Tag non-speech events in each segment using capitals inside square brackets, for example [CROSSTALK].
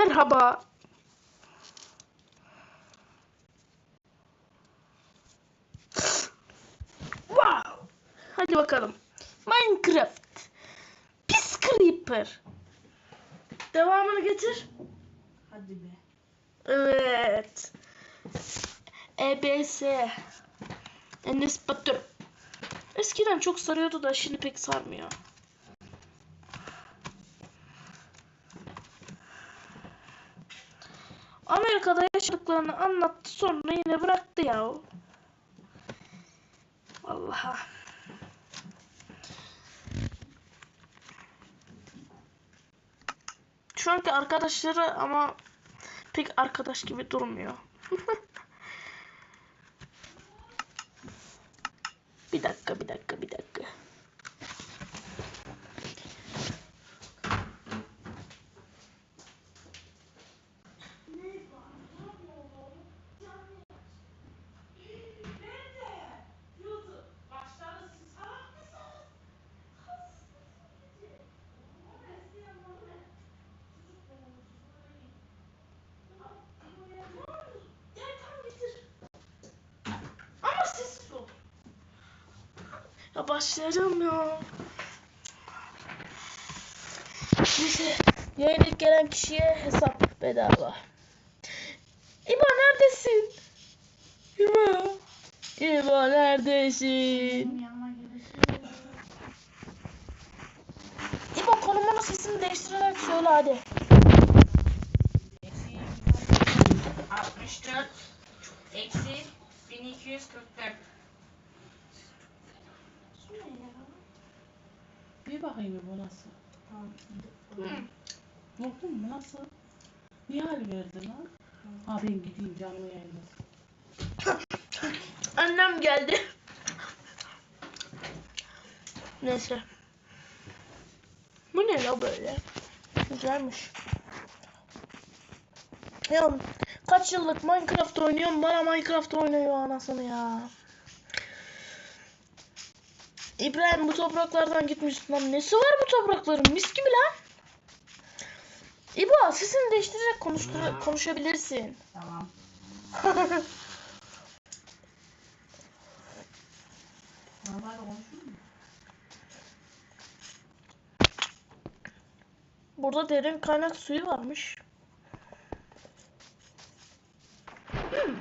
Merhaba. Wow. Hadi bakalım. Minecraft. Pis Creeper. Devamını getir. Hadi be. Evet. EBS. Enes Batur. Eskiden çok sarıyordu da şimdi pek sarmıyor. Amerika'da yaşadıklarını anlattı sonra yine bıraktı ya. Allah'a. Şu anki arkadaşları ama pek arkadaş gibi durmuyor. [LAUGHS] bir dakika, bir dakika, bir dakika. Ya başlayacağım ya. Neyse. Yayına gelen kişiye hesap bedava. İbo neredesin? İbo. İbo neredesin? İbo konumunu sesini değiştirerek söyle hadi. Eksi 64 eksi 1244. Bakayım bu nasıl? Tamam. Buldun mu nasıl? Niye hal verdin ha? Ha ben gideyim canlı yayında. Annem geldi. Neyse. Bu ne la böyle? Güzelmiş. Ya kaç yıllık Minecraft oynuyorum bana Minecraft oynuyor anasını ya. İbrahim bu topraklardan gitmişsin lan. Nesi var bu toprakların? Mis gibi lan. İbo sesini değiştirerek konuştur konuşabilirsin. Tamam. [LAUGHS] Burada derin kaynak suyu varmış. Hmm.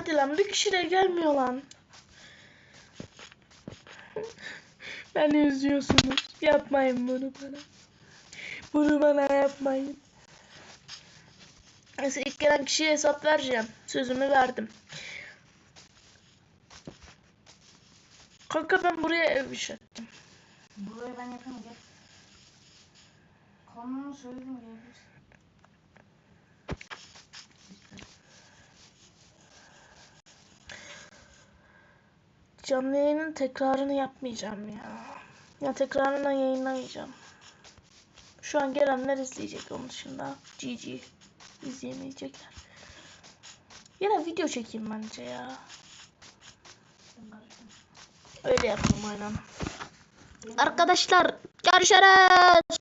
Hadi lan bir kişi de gelmiyor lan. Beni üzüyorsunuz. Yapmayın bunu bana. Bunu bana yapmayın. Neyse ilk gelen kişiye hesap vereceğim. Sözümü verdim. Kanka ben buraya ev işlettim. Buraya ben gel. Konunu söyledim gelebilirsin. Canlı yayının tekrarını yapmayacağım ya. Ya tekrarından yayınlamayacağım. Şu an gelenler izleyecek onun dışında. GG. izleyemeyecekler. Yine video çekeyim bence ya. Öyle yapalım aynen. Arkadaşlar görüşürüz.